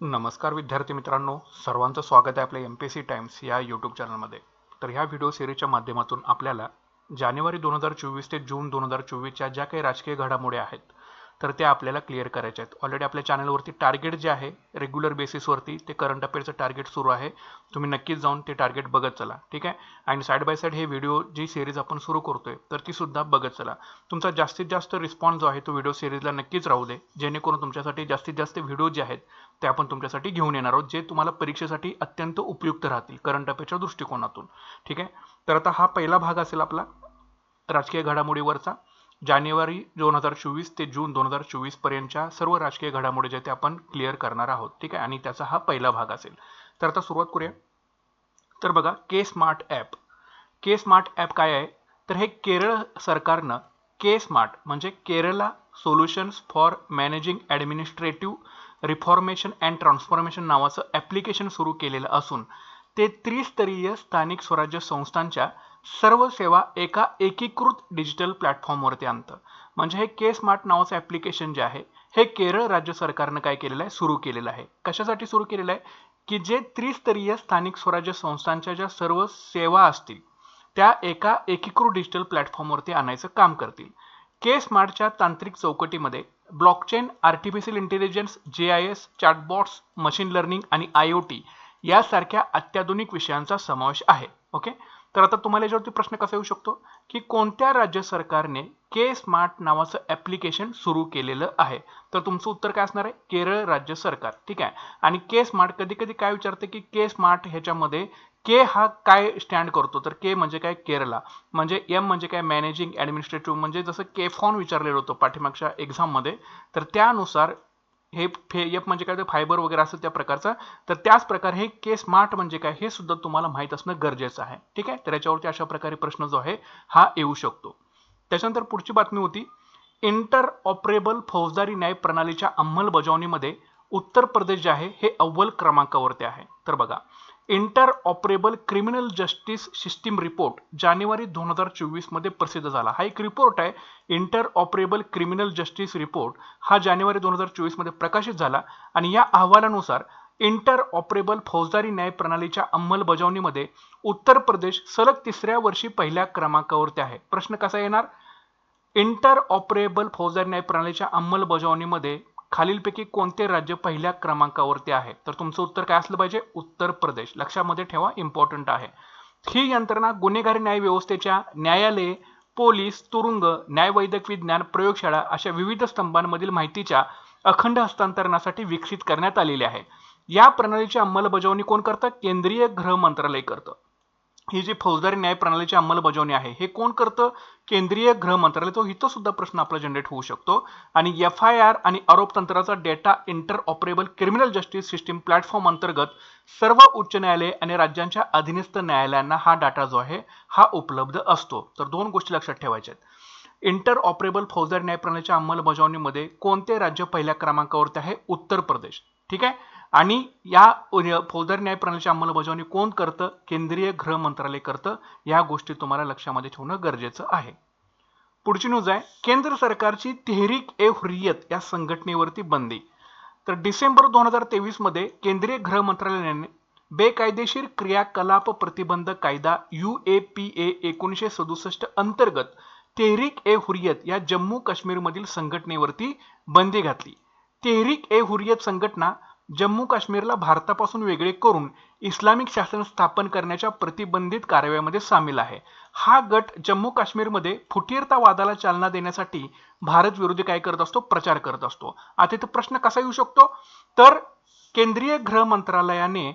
नमस्कार विद्यार्थी मित्रांनो सर्वांचं स्वागत आहे आपल्या एम पी सी टाइम्स या यूट्यूब चॅनलमध्ये तर ह्या व्हिडिओ सिरीजच्या माध्यमातून आपल्याला जानेवारी दोन हजार चोवीस ते जून दोन हजार चोवीसच्या ज्या काही राजकीय घडामोडी आहेत तर त्या आपल्याला क्लिअर करायच्या आहेत. ऑलरेडी आपल्या चॅनलवरती टार्गेट जे आहे रेग्युलर बेसिसवरती ते करंट अफेअरचं टार्गेट सुरू आहे. तुम्ही नक्कीच जाऊन ते टार्गेट बघत चला ठीक आहे? आणि साईड बाय साईड हे व्हिडिओ जी सिरीज आपण सुरू करतोय तर ती सुद्धा बघत चला. तुमचा जास्तीत जास्त रिस्पॉन्स जो आहे तो व्हिडिओ सिरीजला नक्कीच राहू दे जेणेकरून तुमच्यासाठी जास्तीत जास्त व्हिडिओ जे आहेत ते आपण तुमच्यासाठी घेऊन येणार आहोत जे तुम्हाला परीक्षेसाठी अत्यंत उपयुक्त राहतील करंट अफेअरच्या दृष्टिकोनातून ठीक आहे? तर आता हा पहिला भाग असेल आपला राजकीय घडामोडीवरचा. जानेवारी दोन हजार चोवीस ते जून दोन हजार चोवीस पर्यंतच्या सर्व राजकीय घडामोडी जे ते आपण क्लिअर करणार आहोत ठीक आहे? आणि त्याचा हा पहिला भाग असेल. तर आता सुरुवात करूया. तर बघा K smart app K smart app काय आहे? तर हे केरळ सरकारनं के स्मार्ट म्हणजे Kerala solutions for managing administrative reformation and transformation नावाचं ॲप्लिकेशन सुरू केलेलं असून ते त्रिस्तरीय स्थानिक स्वराज्य संस्थांच्या सर्व सेवा एका एकीकृत डिजिटल प्लॅटफॉर्मवरती आणतं. म्हणजे हे के स्मार्ट नावाचं ॲप्लिकेशन जे आहे हे केरळ राज्य सरकारनं काय केलेलं आहे? सुरू केलेलं आहे. कशासाठी सुरू केलेलं आहे? की जे त्रिस्तरीय स्थानिक स्वराज्य संस्थांच्या ज्या सर्व सेवा असतील त्या एका एकीकृत डिजिटल प्लॅटफॉर्मवरती आणायचं काम करतील. के स्मार्टच्या तांत्रिक चौकटीमध्ये blockchain artificial intelligence G I S chatbots machine learning आणि आय ओ टी यासारख्या अत्याधुनिक विषयांचा समावेश आहे. ओके तर आता तुम्हाला याच्यावरती प्रश्न कसा येऊ शकतो? की कोणत्या राज्य सरकारने के स्मार्ट नावाचं ॲप्लिकेशन सुरू केलेलं आहे? तर तुमचं उत्तर काय असणार आहे? केरळ राज्य सरकार. ठीक आहे? आणि के स्मार्ट कधी कधी काय विचारते की के स्मार्ट ह्याच्यामध्ये के हा काय स्टँड करतो? तर के म्हणजे काय? केरला म्हणजे एम म्हणजे काय? मॅनेजिंग ॲडमिनिस्ट्रेटिव्ह म्हणजे जसं के फॉन विचारलेलं होतं पाठीमागच्या एक्झाममध्ये तर त्यानुसार हे फे एफ म्हणजे काय फायबर वगैरे असं त्या प्रकारचं तर त्याच प्रकारे हे के स्मार्ट म्हणजे काय हे सुद्धा तुम्हाला माहीत असणं गरजेचं आहे. ठीक आहे? तर याच्यावरती अशा प्रकारे प्रश्न जो आहे हा येऊ शकतो. त्याच्यानंतर पुढची बातमी होती इंटर ऑपरेबल फौजदारी न्याय प्रणालीच्या अंमलबजावणीमध्ये उत्तर प्रदेश जे आहे हे अव्वल क्रमांकावरती आहे. तर बघा inter operable criminal justice system report जानेवारी दोन हजार चोवीसमध्ये प्रसिद्ध झाला. हा एक रिपोर्ट आहे. Inter operable criminal justice report हा जानेवारी दोन हजार चोवीसमध्ये प्रकाशित झाला आणि या अहवालानुसार इंटर ऑपरेबल फौजदारी न्याय प्रणालीच्या अंमलबजावणीमध्ये उत्तर प्रदेश सलग तिसऱ्या वर्षी पहिल्या क्रमांकावरती आहे. प्रश्न कसा येणार? इंटर ऑपरेबल फौजदारी न्याय प्रणालीच्या अंमलबजावणीमध्ये खालीलपैकी कोणते राज्य पहिल्या क्रमांकावरती आहे? तर तुमचं उत्तर काय असलं पाहिजे? उत्तर प्रदेश. लक्षामध्ये ठेवा इम्पॉर्टंट आहे. ही यंत्रणा गुन्हेगारी न्याय व्यवस्थेच्या न्यायालये पोलीस तुरुंग न्यायवैद्यक विज्ञान प्रयोगशाळा अशा विविध स्तंभांमधील माहितीच्या अखंड हस्तांतरणासाठी विकसित करण्यात आलेली आहे. या प्रणालीची अंमलबजावणी कोण करतं? केंद्रीय गृह मंत्रालय करतं. ही जी फौजदारी न्याय प्रणालीची अंमलबजावणी आहे हे कोण करतं? केंद्रीय गृह मंत्रालय तो इथं सुद्धा प्रश्न आपला जनरेट होऊ शकतो. आणि एफ आय आर आणि आरोप तंत्राचा data inter operable criminal justice system platform अंतर्गत सर्व उच्च न्यायालय आणि राज्यांच्या अधीनस्थ न्यायालयांना हा डाटा जो आहे हा उपलब्ध असतो. तर दोन गोष्टी लक्षात ठेवायच्या आहेत. इंटर ऑपरेबल फौजदारी न्याय प्रणालीच्या अंमलबजावणीमध्ये कोणते राज्य पहिल्या क्रमांकावरती आहे? उत्तर प्रदेश. ठीक आहे? आणि या फौजदारी न्याय प्रणालीची अंमलबजावणी कोण करतं? केंद्रीय गृह मंत्रालय करतं? या गोष्टी तुम्हाला लक्षामध्ये ठेवणं गरजेचं आहे. पुढची न्यूज आहे. केंद्र सरकारची तेहरीक ए हुरियत या संघटनेवरती बंदी. तर डिसेंबर दोन हजार तेवीसमध्ये केंद्रीय गृह मंत्रालयाने बेकायदेशीर क्रियाकलाप प्रतिबंध कायदा यू ए पी ए एकोणीसशे सदुसष्ट अंतर्गत तेहरीक ए हुरियत या जम्मू काश्मीरमधील संघटनेवरती बंदी घातली. तेहरीक ए हुरियत संघटना जम्मू काश्मीरला भारतापासून वेगळे करून इस्लामिक शासन स्थापन करण्याच्या प्रतिबंधित कारवाईमध्ये सामील आहे. हा गट जम्मू काश्मीरमध्ये फुटीरतावादाला चालना देण्यासाठी भारत विरोधी काय करत असतो? प्रचार करत असतो. आता इथं प्रश्न कसा येऊ शकतो? तर केंद्रीय गृह मंत्रालयाने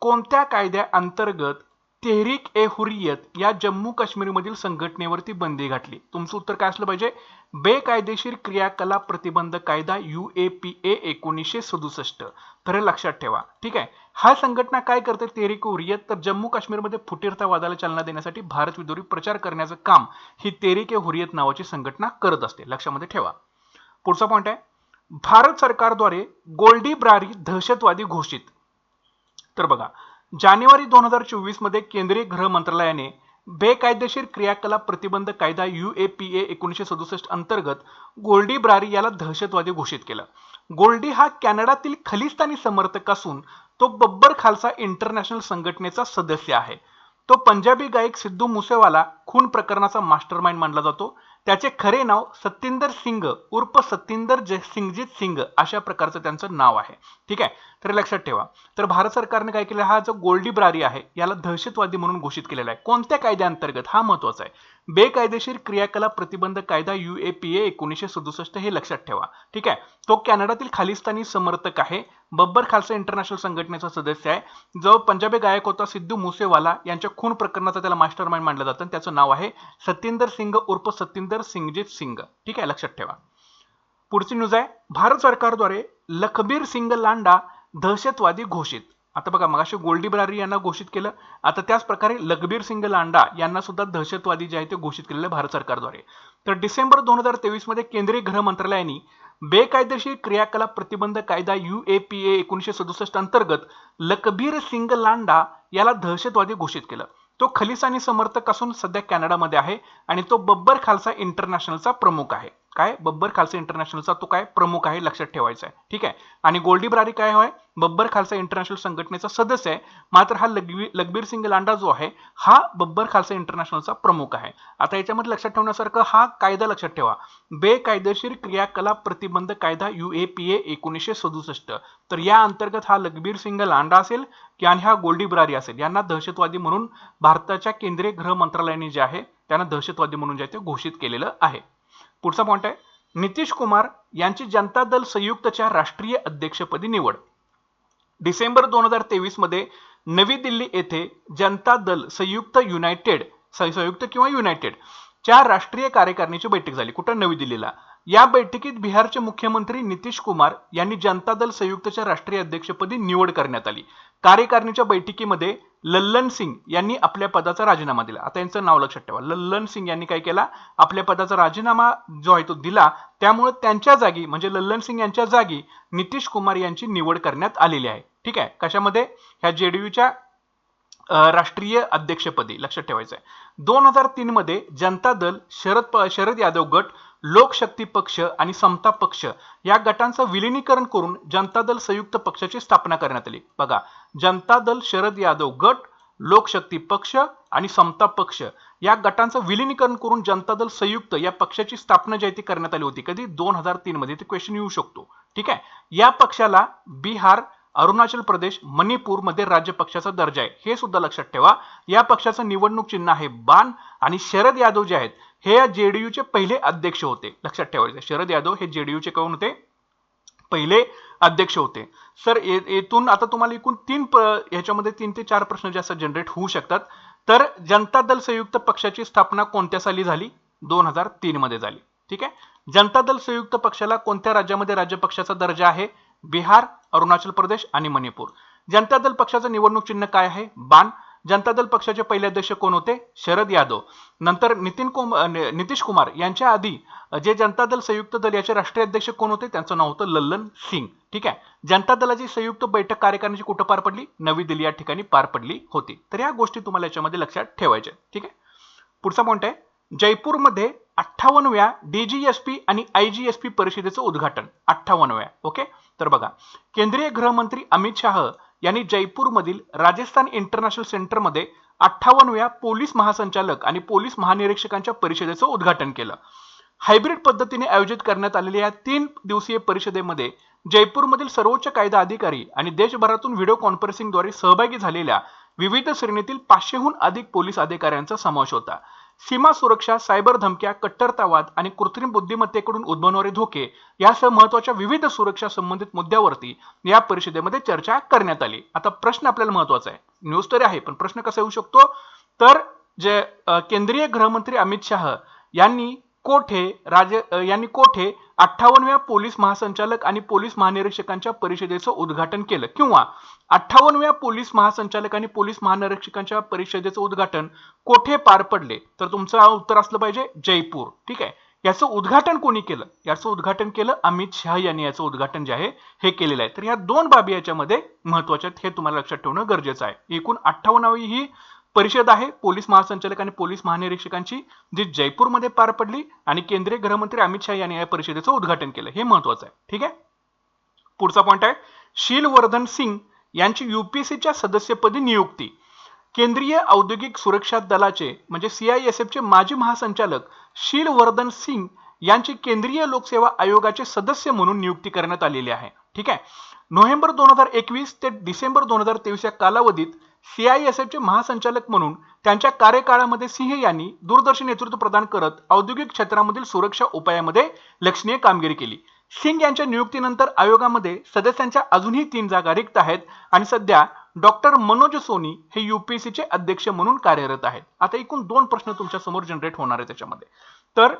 कोणत्या कायद्या अंतर्गत तेहरीक ए हुरियत या जम्मू काश्मीरमधील संघटनेवरती बंदी घातली. तुमचं उत्तर काय असलं पाहिजे? बेकायदेशीर क्रियाकलाप प्रतिबंध कायदा यू ए पी ए एकोणीसशे सदुसष्ट. तर हे लक्षात ठेवा. ठीक आहे? हा संघटना काय करते? तेहरीक हुरियत तर जम्मू काश्मीरमध्ये फुटीरतावादाला चालना देण्यासाठी भारत विरोधी प्रचार करण्याचं काम ही तेहरीक ए हुरियत नावाची संघटना करत असते. लक्षामध्ये ठेवा. पुढचा पॉईंट आहे. भारत सरकारद्वारे गोल्डी ब्रारी दहशतवादी घोषित. तर बघा जानेवारी दोन हजार चोवीसमध्ये केंद्रीय गृह मंत्रालयाने बेकायदेशीर क्रियाकलाप प्रतिबंध कायदा यू ए पी ए एकोणीसशे सदुसष्ट अंतर्गत गोल्डी ब्रारी याला दहशतवादी घोषित केलं. गोल्डी हा कॅनडातील खलिस्तानी समर्थक असून तो बब्बर खालसा इंटरनॅशनल संघटनेचा सदस्य आहे. तो पंजाबी गायक सिद्धू मुसेवाला खून प्रकरणाचा मास्टरमाइंड मानला जातो. त्याचे खरे नाव सत्येंदर सिंग उर्फ सत्येंदर सिंगजीत सिंग अशा प्रकारचं त्यांचं नाव आहे. ठीक आहे? तर लक्षात ठेवा. तर भारत सरकारने काय केलं? हा जो गोल्डी ब्रारी आहे याला दहशतवादी म्हणून घोषित केलेला आहे. कोणत्या कायद्याअंतर्गत? हा महत्त्वाचा आहे. बेकायदेशीर क्रियाकलाप प्रतिबंध कायदा यू ए पी ए एकोणीसशे सदुसष्ट हे लक्षात ठेवा. ठीक आहे? तो कॅनडातील खालिस्तानी समर्थक आहे. बब्बर खालसा इंटरनॅशनल संघटनेचा सदस्य आहे. जो पंजाबी गायक होता सिद्धू मुसेवाला यांच्या खून प्रकरणाचा त्याला मास्टर माइंड मानलं जातं. त्याचं नाव आहे सत्येंदर सिंग उर्फ सत्येंदर सिंगजीत सिंग. ठीक आहे? लक्षात ठेवा. पुढची न्यूज आहे. भारत सरकारद्वारे लखबीर सिंग लांडा दहशतवादी घोषित. आता बघा मगाशी गोल्डी ब्रारी यांना घोषित केलं. आता त्याच प्रकारे लखबीर सिंग लांडा यांना सुद्धा दहशतवादी जे आहे ते घोषित केलेलं भारत सरकारद्वारे. तर डिसेंबर दोन हजार तेवीसमध्ये केंद्रीय गृह मंत्रालयाने बेकायदेशीर क्रियाकलाप प्रतिबंध कायदा यू ए पी ए एकोणीसशे सदुसष्ट अंतर्गत लकबीर सिंग लांडा याला दहशतवादी घोषित केलं. तो खलिसानी समर्थक असून सध्या कॅनडामध्ये आहे आणि तो बब्बर खालसा इंटरनॅशनलचा प्रमुख आहे. काय? बब्बर खालसा इंटरनॅशनलचा तो काय? प्रमुख आहे लक्षात ठेवायचा आहे. ठीक आहे? आणि गोल्डी ब्रारी काय होय? बब्बर खालसा इंटरनॅशनल संघटनेचा सदस्य आहे. मात्र हा लगवी लखबीर सिंग लांडा जो आहे हा बब्बर खालसा इंटरनॅशनलचा प्रमुख आहे. आता याच्यामध्ये लक्षात ठेवण्यासारखं हा कायदा लक्षात ठेवा. बेकायदेशीर क्रियाकलाप प्रतिबंध कायदा यू ए पी ए एकोणीसशे सदुसष्ट. तर या अंतर्गत हा लखबीर सिंग लांडा असेल आणि हा गोल्डी ब्रारी असेल. यांना दहशतवादी म्हणून भारताच्या केंद्रीय गृह मंत्रालयाने जे आहे त्यांना दहशतवादी म्हणून जे आहे ते घोषित केलेलं आहे. पुढचा पॉइंट आहे. नितीश कुमार यांची जनता दल संयुक्तच्या राष्ट्रीय अध्यक्षपदी निवड. डिसेंबर दोन हजार तेवीसमध्ये नवी दिल्ली येथे जनता दल संयुक्त युनायटेड संयुक्त किंवा युनायटेड च्या राष्ट्रीय कार्यकारिणीची बैठक झाली. कुठं? नवी दिल्लीला. या बैठकीत बिहारचे मुख्यमंत्री नितीश कुमार यांनी जनता दल संयुक्तच्या राष्ट्रीय अध्यक्षपदी निवड करण्यात आली. कार्यकारिणीच्या बैठकीमध्ये लल्लन सिंग यांनी आपल्या पदाचा राजीनामा दिला. आता यांचं नाव लक्षात ठेवा. लल्लन सिंग यांनी काय केला? आपल्या पदाचा राजीनामा जो आहे तो दिला. त्यामुळे त्यांच्या जागी म्हणजे लल्लन सिंग यांच्या जागी नितीश कुमार यांची निवड करण्यात आलेली आहे. ठीक आहे? कशामध्ये? ह्या जेडीयूच्या राष्ट्रीय अध्यक्षपदी लक्षात ठेवायचं आहे दोन हजार तीन मध्ये जनता दल शरद शरद यादव गट लोकशक्ती पक्ष आणि समता पक्ष या गटांचं विलिनीकरण करून जनता दल संयुक्त पक्षाची स्थापना करण्यात आली. बघा जनता दल शरद यादव गट लोकशक्ती पक्ष आणि समता पक्ष या गटांचं विलिनीकरण करून जनता दल संयुक्त या पक्षाची स्थापना जी आहे ती करण्यात आली होती. कधी? दोन हजार तीन मध्ये. ते क्वेश्चन येऊ शकतो. ठीक आहे? या पक्षाला बिहार अरुणाचल प्रदेश मणिपूरमध्ये राज्य पक्षाचा दर्जा आहे. हे सुद्धा लक्षात ठेवा. या पक्षाचं निवडणूक चिन्ह आहे बाण आणि शरद यादव जे आहेत हे या जेडीयूचे पहिले अध्यक्ष होते. लक्षात ठेवायचे शरद यादव हे जेडीयूचे कोण होते? पहिले अध्यक्ष होते. सर येथून आता तुम्हाला एकूण तीन ह्याच्यामध्ये तीन ते चार प्रश्न जास्त जनरेट होऊ शकतात. तर जनता दल संयुक्त पक्षाची स्थापना कोणत्या साली झाली? दोन हजार तीन मध्ये झाली. ठीक आहे? जनता दल संयुक्त पक्षाला कोणत्या राज्यामध्ये राज्य पक्षाचा दर्जा आहे? बिहार अरुणाचल प्रदेश आणि मणिपूर. जनता दल पक्षाचं निवडणूक चिन्ह काय आहे? बाण. जनता दल पक्षाचे पहिले अध्यक्ष कोण होते? शरद यादव. नंतर नितीन कुमार नितीश कुमार यांच्या आधी जे जनता दल संयुक्त दल याचे राष्ट्रीय अध्यक्ष कोण होते? त्यांचं नाव होतं लल्लन सिंग. ठीक आहे? जनता दलाची संयुक्त बैठक कार्यकारिणीची कुठं पार पडली? नवी दिल्ली या ठिकाणी पार पडली होती. तर या गोष्टी तुम्हाला याच्यामध्ये लक्षात ठेवायच्या ठीक आहे? पुढचा पॉईंट आहे. जयपूरमध्ये अठ्ठावन्नव्या डीजीएसपी आणि आयजीएसपी परिषदेचं उद्घाटन. अठ्ठावन्नव्या ओके? तर बघा केंद्रीय गृहमंत्री अमित शाह यांनी जयपूरमधील राजस्थान इंटरनॅशनल सेंटरमध्ये अठ्ठावन्नव्या पोलीस महासंचालक आणि पोलीस महानिरीक्षकांच्या परिषदेचं उद्घाटन केलं. हायब्रिड पद्धतीने आयोजित करण्यात आलेल्या या तीन दिवसीय परिषदेमध्ये जयपूरमधील सर्वोच्च कायदा अधिकारी आणि देशभरातून व्हिडिओ कॉन्फरन्सिंगद्वारे सहभागी झालेल्या विविध श्रेणीतील पाचशेहून अधिक पोलीस अधिकाऱ्यांचा समावेश होता. सीमा सुरक्षा सायबर धमक्या कट्टरतावाद आणि कृत्रिम बुद्धिमत्तेकडून उद्भवणारे धोके यासह महत्त्वाच्या विविध सुरक्षा संबंधित मुद्द्यावरती या परिषदेमध्ये चर्चा करण्यात आली. आता प्रश्न आपल्याला महत्त्वाचा आहे. न्यूज तरी आहे पण प्रश्न कसा येऊ शकतो? तर जे केंद्रीय गृहमंत्री अमित शाह यांनी कोठे राजे यांनी कोठे अठ्ठावन्नव्या पोलीस महासंचालक आणि पोलीस महानिरीक्षकांच्या परिषदेचं उद्घाटन केलं? किंवा अठ्ठावन्नव्या पोलीस महासंचालक आणि पोलीस महानिरीक्षकांच्या परिषदेचं उद्घाटन कोठे पार पडले? तर तुमचं उत्तर असलं पाहिजे जयपूर. ठीक आहे? याचं उद्घाटन कोणी केलं? याचं उद्घाटन केलं अमित शहा यांनी याचं उद्घाटन जे आहे हे केलेलं आहे. तर या दोन बाबी याच्यामध्ये महत्त्वाच्या हे तुम्हाला लक्षात ठेवणं गरजेचं आहे. एकूण अठ्ठावन्नावी ही परिषद आहे पोलीस महासंचालक आणि पोलीस महानिरीक्षकांची जी जयपूरमध्ये पार पडली आणि केंद्रीय गृहमंत्री अमित शहा यांनी या परिषदेचं उद्घाटन केलं. हे महत्वाचं आहे. ठीक आहे? पुढचा पॉईंट आहे. शीलवर्धन सिंग यांची युपीएससीच्या सदस्यपदी नियुक्ती. केंद्रीय औद्योगिक सुरक्षा दलाचे म्हणजे सीआयएसएफचे माजी महासंचालक शीलवर्धन सिंग यांची केंद्रीय लोकसेवा आयोगाचे सदस्य म्हणून नियुक्ती करण्यात आलेली आहे. ठीक आहे? नोव्हेंबर दोन हजार एकवीस ते डिसेंबर दोन हजार तेवीस या कालावधीत सीआयएसएफचे महासंचालक म्हणून त्यांच्या कार्यकाळामध्ये सिंह यांनी दूरदर्शी नेतृत्व प्रदान करत औद्योगिक क्षेत्रामधील सुरक्षा उपायामध्ये लक्षणीय कामगिरी केली. सिंग यांच्या नियुक्तीनंतर आयोगामध्ये सदस्यांच्या अजूनही तीन जागा रिक्त आहेत आणि सध्या डॉक्टर मनोज सोनी हे युपीएससीचे अध्यक्ष म्हणून कार्यरत आहेत. आता एकूण दोन प्रश्न तुमच्यासमोर जनरेट होणार आहे त्याच्यामध्ये. तर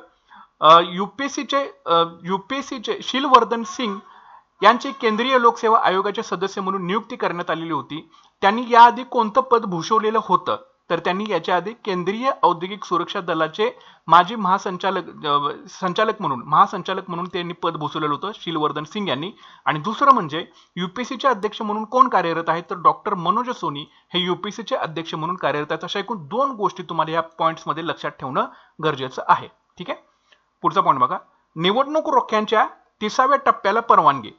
युपीएससीचे युपीएससीचे शीलवर्धन सिंग यांची केंद्रीय लोकसेवा आयोगाचे सदस्य म्हणून नियुक्ती करण्यात आलेली होती. त्यांनी याआधी कोणतं पद भूषवलेलं होतं? तर त्यांनी याच्या आधी केंद्रीय औद्योगिक सुरक्षा दलाचे माजी महासंचालक संचालक म्हणून महासंचालक म्हणून त्यांनी पद भूषवलेलं होतं शीलवर्धन सिंग यांनी. आणि दुसरं म्हणजे युपीएससीचे अध्यक्ष म्हणून कोण कार्यरत आहेत? तर डॉक्टर मनोज सोनी हे युपीएससीचे अध्यक्ष म्हणून कार्यरत आहेत. अशा एकूण दोन गोष्टी तुम्हाला या पॉईंट्समध्ये लक्षात ठेवणं गरजेचं आहे. ठीक आहे? पुढचा पॉईंट बघा. निवडणूक रोख्यांच्या तिसाव्या टप्प्याला परवानगी.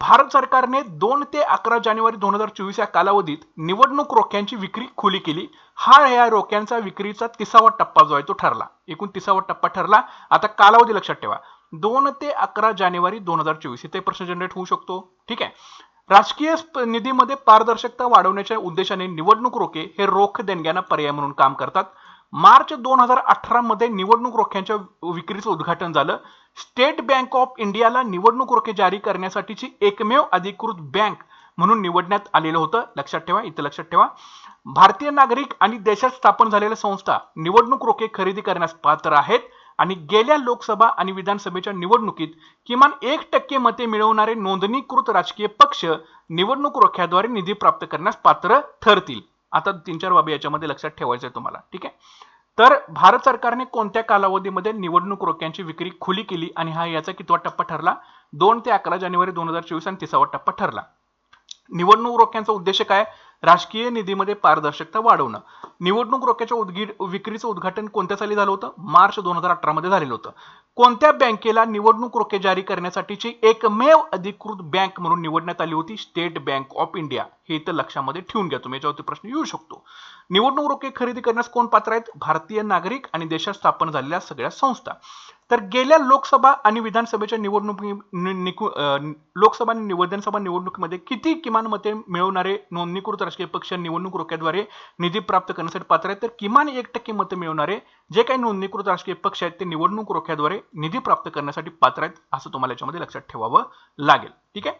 भारत सरकारने दोन ते अकरा जानेवारी दोन हजार चोवीस या कालावधीत निवडणूक रोख्यांची विक्री खुली केली. हा या रोख्यांचा विक्रीचा तिसावा टप्पा जो आहे तो ठरला. एकूण तिसावा टप्पा ठरला. आता कालावधी लक्षात ठेवा. दोन ते अकरा जानेवारी दोन हजार चोवीस. इथे प्रश्न जनरेट होऊ शकतो. ठीक आहे? राजकीय निधीमध्ये पारदर्शकता वाढवण्याच्या उद्देशाने निवडणूक रोखे हे रोख देणग्यांना पर्याय म्हणून काम करतात. मार्च दोन हजार अठरा मध्ये निवडणूक रोख्यांच्या विक्रीचं उद्घाटन झालं. स्टेट बँक ऑफ इंडियाला निवडणूक रोखे जारी करण्यासाठीची एकमेव अधिकृत बँक म्हणून निवडण्यात आलेलं होतं. लक्षात ठेवा इथं लक्षात ठेवा. भारतीय नागरिक आणि देशात स्थापन झालेल्या संस्था निवडणूक रोखे खरेदी करण्यास पात्र आहेत आणि गेल्या लोकसभा आणि विधानसभेच्या निवडणुकीत किमान एक टक्के मते मिळवणारे नोंदणीकृत राजकीय पक्ष निवडणूक रोख्याद्वारे निधी प्राप्त करण्यास पात्र ठरतील. आता तीन चार बाबी याच्यामध्ये लक्षात ठेवायचं आहे तुम्हाला ठीक आहे? तर भारत सरकारने कोणत्या कालावधीमध्ये निवडणूक रोख्यांची विक्री खुली केली आणि हा याचा कितवा टप्पा ठरला? दोन ते अकरा जानेवारी दोन हजार चोवीस आणि तिसावा टप्पा ठरला. निवडणूक रोख्यांचा उद्देश काय? राजकीय निधीमध्ये पारदर्शकता वाढवणं. निवडणूक रोख्याच्या उद्गी विक्रीचं उद्घाटन कोणत्या साली झालं होतं? मार्च दोन हजार अठरा मध्ये झालेलं होतं. कोणत्या बँकेला निवडणूक रोखे जारी करण्यासाठीची एकमेव अधिकृत बँक म्हणून निवडण्यात आली होती? State Bank of India. हे इथं लक्षामध्ये ठेवून घ्या तुम्ही याच्यावरती प्रश्न येऊ शकतो. निवडणूक रोखे खरेदी करण्यास कोण पात्र आहेत? भारतीय नागरिक आणि देशात स्थापन झालेल्या सगळ्या संस्था. तर गेल्या लोकसभा आणि विधानसभेच्या निवडणुकी लोकसभा आणि विधानसभा निवडणुकीमध्ये किती किमान मते मिळवणारे नोंदणीकृत राजकीय पक्ष निवडणूक रोख्याद्वारे निधी प्राप्त करण्यासाठी पात्र आहेत तर किमान एक टक्के मते मिळवणारे जे काही नोंदणीकृत राजकीय पक्ष आहेत ते निवडणूक रोख्याद्वारे निधी प्राप्त करण्यासाठी पात्र आहेत असं तुम्हाला याच्यामध्ये लक्षात ठेवावं लागेल. ठीक आहे?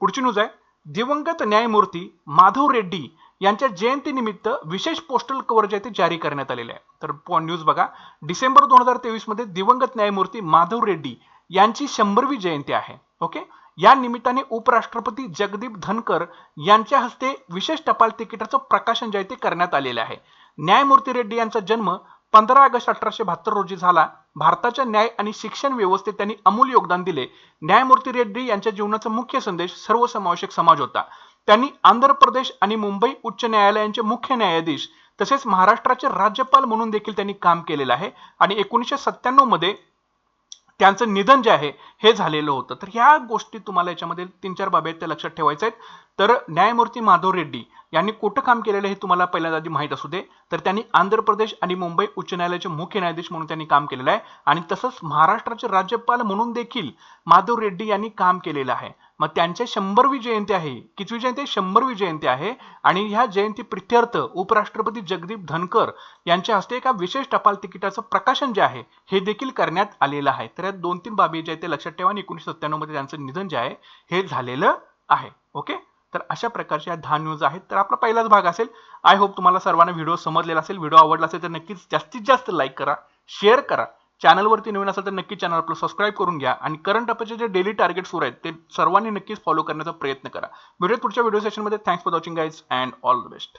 पुढची न्यूज आहे. दिवंगत न्यायमूर्ती माधव रेड्डी यांच्या जयंतीनिमित्त विशेष पोस्टल कव्हर जे आहे ते जारी करण्यात आलेले आहे. तर न्यूज बघा. डिसेंबर दोन हजार तेवीसमध्ये दिवंगत न्यायमूर्ती माधव रेड्डी यांची शंभरवी जयंती आहे. ओके? या निमित्ताने उपराष्ट्रपती जगदीप धनकर यांच्या हस्ते विशेष टपाल तिकिटाचं प्रकाशन जे आहे ते करण्यात आलेले आहे. न्यायमूर्ती रेड्डी यांचा जन्म पंधरा ऑगस्ट अठराशे बहात्तर रोजी झाला. भारताच्या न्याय आणि शिक्षण व्यवस्थेत त्यांनी अमूल योगदान दिले. न्यायमूर्ती रेड्डी यांच्या जीवनाचा मुख्य संदेश सर्वसमावेशक समाज होता. त्यांनी आंध्र प्रदेश आणि मुंबई उच्च न्यायालयांचे मुख्य न्यायाधीश तसेच महाराष्ट्राचे राज्यपाल म्हणून देखील त्यांनी काम केलेलं आहे. आणि एकोणीसशे सत्त्याण्णवमध्ये त्यांचं निधन जे आहे हे झालेलं होतं. तर ह्या गोष्टी तुम्हाला याच्यामध्ये तीन चार बाबी आहेत त्या लक्षात ठेवायच्या आहेत. तर न्यायमूर्ती माधव रेड्डी यांनी कुठं काम केलेलं हे तुम्हाला पहिल्यांदा आधी माहीत असू दे. तर त्यांनी आंध्र प्रदेश आणि मुंबई उच्च न्यायालयाचे मुख्य न्यायाधीश म्हणून त्यांनी काम केलेलं आहे. आणि तसंच महाराष्ट्राचे राज्यपाल म्हणून देखील माधव रेड्डी यांनी काम केलेलं आहे. मग त्यांच्या शंभरवी जयंती आहे कितवी जयंती शंभरवी जयंती आहे. आणि ह्या जयंती प्रित्यर्थ उपराष्ट्रपती जगदीप धनकर यांच्या हस्ते एका विशेष टपाल तिकिटाचं प्रकाशन जे आहे हे देखील करण्यात आलेलं आहे. तर या दोन तीन बाबी जे आहेत ते लक्षात ठेवा आणि एकोणीशे सत्त्याण्णवमध्ये त्यांचं निधन जे आहे हे झालेलं आहे. ओके? तर अशा प्रकारच्या दहा न्यूज आहेत. तर आपला पहिलाच भाग असेल. आय होप तुम्हाला सर्वांना व्हिडिओ समजलेला असेल. व्हिडिओ आवडला असेल तर नक्कीच जास्तीत जास्त लाईक करा शेअर करा. चॅनलवरती नवीन असेल तर नक्की चॅनल आपलं सबस्क्राईब करून घ्या आणि करंट अपचे जे डेली टार्गेट सुरू आहेत ते सर्वांनी नक्कीच फॉलो करण्याचा प्रयत्न करा. व्हिडिओ पुढच्या व्हिडिओ सेशनमध्ये thanks for watching guys and all the best